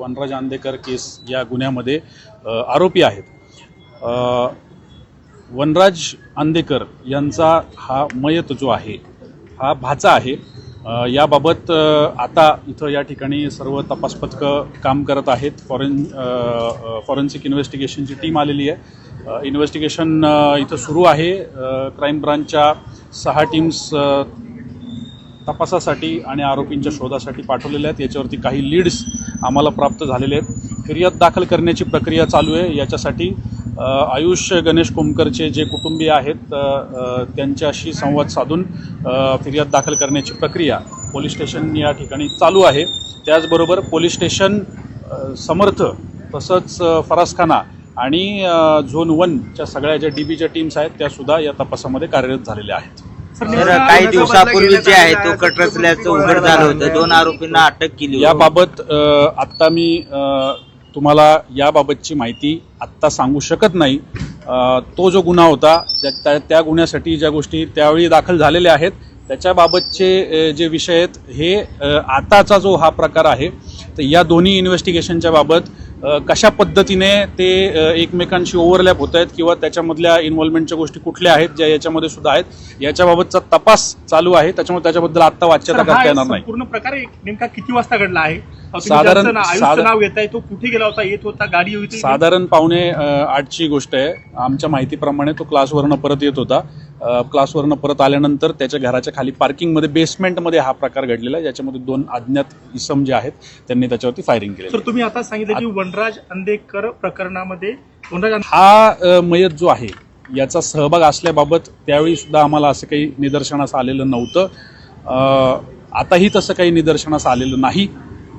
वनराज आंदेकर केस या गुन्ह्यामध्ये आरोपी आहेत. वनराज आंदेकर यांचा हा मयत जो आहे हा भाचा आहे. याबाबत आता इथं या ठिकाणी सर्व तपास पथकं काम करत आहेत. फॉरेन फॉरेन्सिक इन्व्हेस्टिगेशनची टीम आलेली आहे. इन्व्हेस्टिगेशन इथं सुरू आहे. क्राईम ब्रांचच्या सहा टीम्स तपासासाठी आणि आरोपींच्या शोधासाठी पाठवलेल्या आहेत. याच्यावरती काही लीड्स आम्हाला प्राप्त झालेले आहेत. फिर्याद दाखल करण्याची प्रक्रिया चालू आहे. याच्यासाठी आयुष्य गणेश कोमकरचे जे कुटुंबीय आहेत त्यांच्याशी संवाद साधून फिर्याद दाखल करण्याची प्रक्रिया पोलीस स्टेशन या ठिकाणी चालू आहे. त्याचबरोबर पोलीस स्टेशन समर्थ तसंच फरासखाना आणि झोन वनच्या सगळ्या ज्या डी बीच्या टीम्स आहेत त्यासुद्धा या तपासामध्ये कार्यरत झालेल्या आहेत. तर काही दिवसापूर्वी जे आहे तो कट रचल्याचं उघड झालं होतं. दोन आरोपींना अटक केली होती. याबाबत अ, आत्ता मी अ, तुम्हाला याबाबतची माहिती आत्ता सांगू शकत नाही. अ, तो जो गुन्हा होता त्या- त्या त्या गुन्ह्यासाठी ज्या गोष्टी त्यावेळी दाखल झालेल्या आहेत त्याच्याबाबतचे अ, जे विषय आहेत हे अ, आताचा जो हा प्रकार आहे तर या दोन्ही इन्व्हेस्टिगेशनच्या बाबत कशा पद्धतीने ते एकमेकांशी ओव्हरलॅप होत आहेत किंवा त्याच्यामधल्या इन्व्हॉल्वमेंटच्या गोष्टी कुठल्या आहेत ज्या याच्यामध्ये सुद्धा आहेत याच्याबाबतचा तपास चालू आहे. त्याच्यामुळे त्याच्याबद्दल आत्ता वाच्यता करता येणार नाही. पूर्ण प्रकार नेमका किती वाजता घडला आहे? साधारण- नाव येत आहे तो कुठे गेला होता येत होता गाडी होती साधारण पावणे आठची गोष्ट आहे. आमच्या माहितीप्रमाणे तो क्लासवरनं परत येत होता. क्लासवरनं परत आल्यानंतर त्याच्या घराच्या खाली पार्किंगमध्ये बेसमेंटमध्ये हा प्रकार घडलेला आहे ज्याच्यामध्ये दोन अज्ञात इसम जे आहेत त्यांनी त्याच्यावरती फायरिंग केली सर तुम्ही आता सांगितलं की वनराज अंधेकर प्रकरणामध्ये वनराज हा मयत जो आहे याचा सहभाग असल्याबाबत त्यावेळी सुद्धा आम्हाला असं काही निदर्शनास आलेलं नव्हतं. आताही तसं काही निदर्शनास आलेलं नाही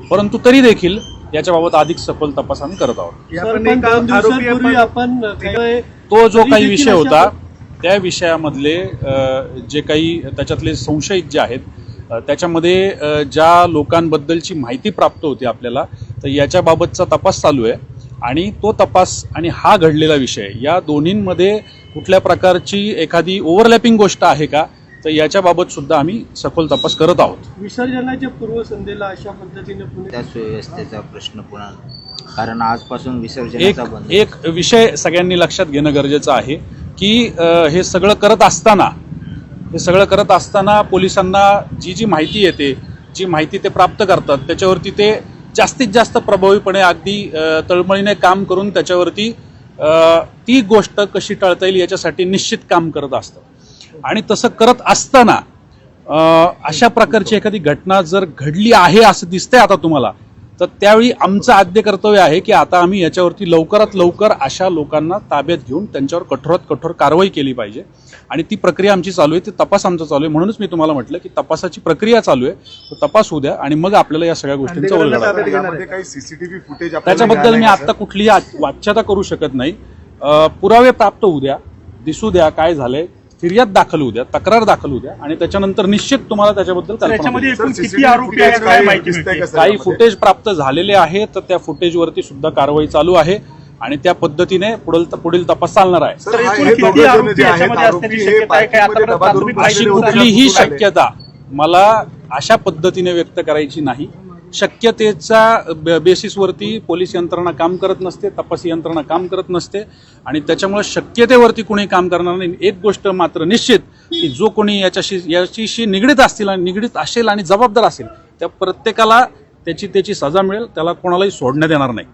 परंतु तरी देखील याच्याबाबत अधिक सखोल तपास आम्ही करत आहोत. आपण तो जो काही विषय होता त्या विषयामधले जे काही त्याच्यातले संशयित जे आहेत त्याच्यामध्ये ज्या लोकांबद्दलची माहिती प्राप्त होती आपल्याला तर याच्याबाबतचा तपास चालू आहे. आणि तो तपास आणि हा घडलेला विषय या दोन्हींमध्ये कुठल्या प्रकारची एखादी ओव्हरलॅपिंग गोष्ट आहे का तर याच्याबाबत सुद्धा आम्ही सखोल तपास करत आहोत. विसर्जनाच्या पूर्वसंध्येला अशा पद्धतीने सुव्यवस्थेचा प्रश्न पुन्हा कारण आजपासून बंद एक विषय सगळ्यांनी लक्षात घेणं गरजेचं आहे. की हे सगळं करत असताना हे सगळं करत असताना पोलिसांना जी जी माहिती येते जी माहिती ते प्राप्त करतात त्याच्यावरती ते जास्तीत जास्त प्रभावीपणे अगदी तळमळीने काम करून त्याच्यावरती ती गोष्ट कशी टाळता येईल याच्यासाठी निश्चित काम करत असतं आणि तसं करत असताना अशा प्रकारची एखादी घटना जर घडली आहे असं दिसतंय आता तुम्हाला तर त्यावेळी आमचं आद्य कर्तव्य आहे की आता आम्ही याच्यावरती लवकरात लवकर अशा लोकांना ताब्यात घेऊन त्यांच्यावर कठोरात कठोर कारवाई केली पाहिजे. आणि ती प्रक्रिया आमची चालू आहे ती तपास आमचा चालू आहे. म्हणूनच मी तुम्हाला म्हटलं की तपासाची प्रक्रिया चालू आहे. तो तपास होऊ द्या आणि मग आपल्याला या सगळ्या गोष्टींचा उलगडा होईल. यामध्ये काही सीसीटीव्ही फुटेज त्याच्याबद्दल मी आता कुठलीही वाच्यता करू शकत नाही. पुरावे प्राप्त होऊ द्या दिसू द्या काय झालंय. फिर्याद दाखल होऊ द्या तक्रार दाखल होऊ द्या आणि त्याच्यानंतर निश्चित तुम्हाला त्याच्याबद्दल. एकूण किती आरोपी आहेत काय माहिती मिळते काही फुटेज प्राप्त झालेले आहे तर त्या फुटेजवरती सुद्धा कारवाई चालू आहे आणि त्या पद्धतीने पुढील पुढील तपास चालणार आहे सर हा- एकूण हे किती दोघं जण आरोपी जे आहेत याच्यामध्ये आरोपी असण्याची हे शक्यता आहे? काय पार्किंगमध्ये आतापर्यंत डबा धरून प्राथमिक अशी होते, कुठलीही? शक्यता मला अशा पद्धतीने व्यक्त करायची नाही शक्यतेचा ब- बेसिसवरती पोलीस यंत्रणा काम करत नसते तपास यंत्रणा काम करत नसते आणि त्याच्यामुळे शक्यतेवरती कोणी काम करणार नाही. एक गोष्ट मात्र निश्चित की जो कोणी याच्याशी याच्याशी निगडीत असतील आणि निगडीत असेल आणि जबाबदार असेल त्या प्रत्येकाला त्याची त्याची सजा मिळेल त्याला कोणालाही सोडण्यात येणार नाही.